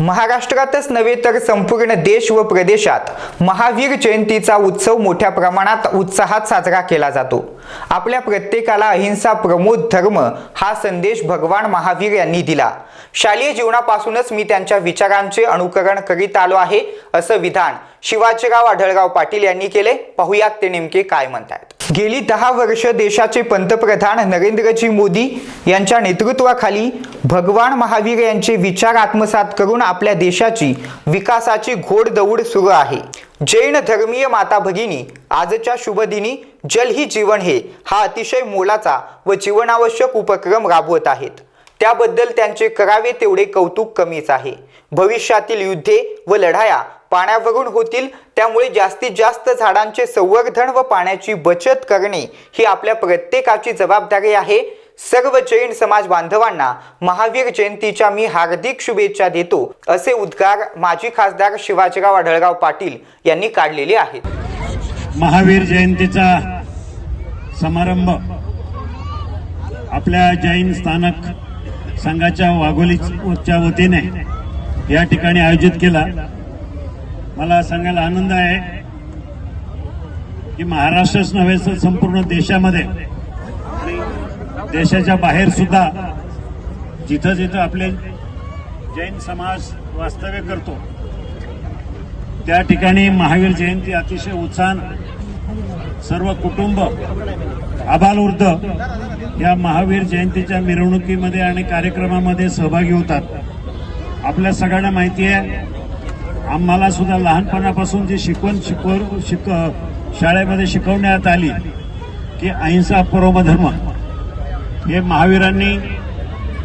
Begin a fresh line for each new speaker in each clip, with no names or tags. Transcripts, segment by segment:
महाराष्ट्रातच नव्हे तर संपूर्ण देश व प्रदेशात महावीर जयंतीचा उत्सव मोठ्या प्रमाणात उत्साहात साजरा केला जातो. आपल्या प्रत्येकाला अहिंसा प्रमोद धर्म हा संदेश भगवान महावीर यांनी दिला. शालेय जीवनापासूनच मी त्यांच्या विचारांचे अनुकरण करीत आलो आहे असं विधान शिवाजीराव आढळराव पाटील यांनी केले. पाहुयात ते नेमके काय म्हणतात गेली दहा वर्ष देशाचे पंतप्रधान नरेंद्रजी मोदी यांच्या नेतृत्वाखाली भगवान महावीर यांचे विचार आत्मसात करून आपल्या देशाची विकासाची घोडदौड सुरू आहे. जैन धर्मीय माता भगिनी आजच्या शुभदिनी जल ही जीवन हे हा अतिशय मोलाचा व जीवनावश्यक उपक्रम राबवत आहेत. त्याबद्दल त्यांचे करावे तेवढे कौतुक कमीच आहे. भविष्यातील युद्धे व लढाया पाण्यावरून होतील त्यामुळे जास्तीत जास्त झाडांचे संवर्धन व पाण्याची बचत करणे ही आपल्या प्रत्येकाची जबाबदारी आहे. सर्व जैन समाज बांधवांना महावीर जयंतीच्या मी हार्दिक शुभेच्छा देतो असे उद्गार माजी खासदार शिवाजीराव आढळराव पाटील यांनी काढलेले आहेत.
महावीर जयंतीचा समारंभ आपल्या जैन स्थानक संघाच्या वाघोलीच्या वतीने या ठिकाणी आयोजित केला. मला सांगायला आनंद आहे की महाराष्ट्रच नव्हे तर संपूर्ण देशामध्ये देशाच्या बाहेर सुद्धा जिथं जिथं आपले जैन समाज वास्तव्य करतो त्या ठिकाणी महावीर जयंती अतिशय उत्साहानं सर्व कुटुंब आबालवृद्ध या महावीर जयंतीच्या मिरवणुकीमध्ये आणि कार्यक्रमामध्ये सहभागी होतात. आपल्या सगळ्यांना माहिती आहे आम्हाला सुद्धा लहानपणापासून जी शिकवण शिकव शिक शाळेमध्ये शिकवण्यात आली की अहिंसा परमधर्म हे महावीरांनी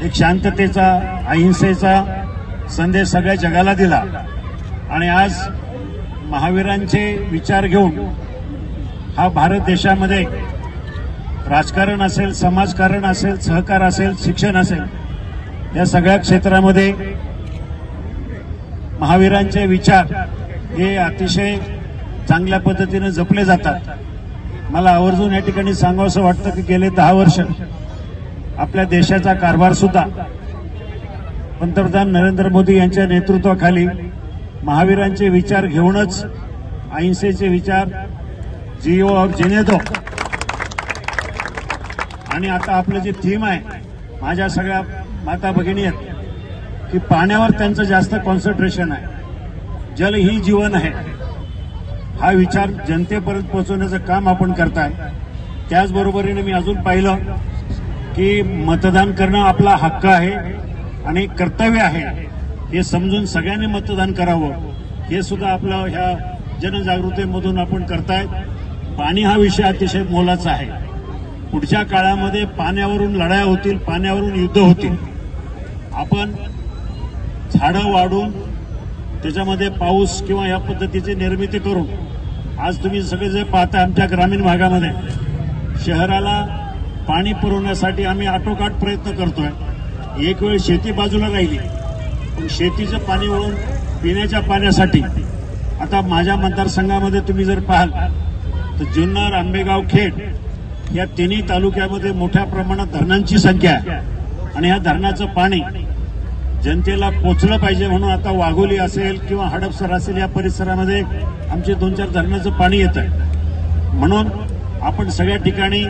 एक शांततेचा अहिंसेचा संदेश सगळ्या जगाला दिला. आणि आज महावीरांचे विचार घेऊन हा भारत देशामध्ये राजकारण असेल समाजकारण असेल सहकार असेल शिक्षण असेल या सगळ्या क्षेत्रामध्ये महावीरांचे विचार हे अतिशय चांगल्या पद्धतीने जपले जातात. मला आवर्जून या ठिकाणी सांगावंसं वाटतं की गेले दहा वर्ष आपल्या देशाचा कारभार सुद्धा. पंतप्रधान नरेंद्र मोदी यांच्या नेतृत्वाखाली महावीरांचे विचार घेऊनच अहिंसेचे विचार जिओ और जिनेदो. आणि आता आपलं जे थीम आहे माझ्या सगळ्या माता भगिनी आहेत की पाण्यावर त्यांचं जास्त कॉन्सन्ट्रेशन आहे. जल ही जीवन आहे. हा विचार जनतेपर्यंत पोहोचवण्याचं काम आपण करताय. त्याचबरोबरीने मी अजून पाहिलं की मतदान करणं आपला हक्क आहे आणि कर्तव्य आहे. हे समजून सगळ्यांनी मतदान करावं. हे सुद्धा आपलं ह्या जनजागृतीमधून आपण करतायत. पाणी हा विषय अतिशय मोलाचा आहे. पुढच्या काळामध्ये पाण्यावरून लढाया होतील पाण्यावरून युद्ध होतील. आपण झाडं वाढून त्याच्यामध्ये पाऊस किंवा या पद्धतीची निर्मिती करून आज तुम्ही सगळे जे पाहता आमच्या ग्रामीण भागामध्ये शहराला पाणी पुरवण्यासाठी आम्ही आटोकाट प्रयत्न करतोय. एक वेळ शेती बाजूला राहिली. पण शेतीचं पाणी वळून पिण्याच्या पाण्यासाठी आता माझ्या मतदारसंघामध्ये तुम्ही जर पाहाल तर जुन्नर आंबेगाव खेड या तिन्ही तालुक्यामध्ये मोठ्या प्रमाणात धरणांची संख्या आहे. आणि ह्या धरणाचं पाणी जनतेला पोचलं पाहिजे म्हणून आता वाघोली असेल किंवा हडपसर असेल या परिसरामध्ये आमचे दोन चार धरणाचं पाणी येत आहे म्हणून आपण सगळ्या ठिकाणी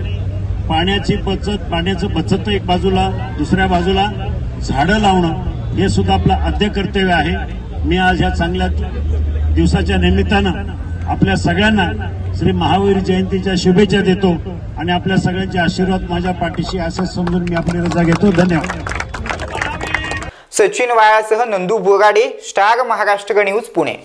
पाण्याची बचत पाण्याचं बचत एक बाजूला दुसऱ्या बाजूला झाडं लावणं हे सुद्धा आपलं आद्य कर्तव्य आहे. मी आज या चांगल्या दिवसाच्या निमित्तानं आपल्या सगळ्यांना श्री महावीर जयंतीच्या शुभेच्छा देतो आणि आपल्या सगळ्यांचे आशीर्वाद माझ्या पाठीशी असं समजून मी आपली रजा घेतो. धन्यवाद.
सचिन वाळासह नंदू बोराडे स्टार महाराष्ट्र न्यूज पुणे.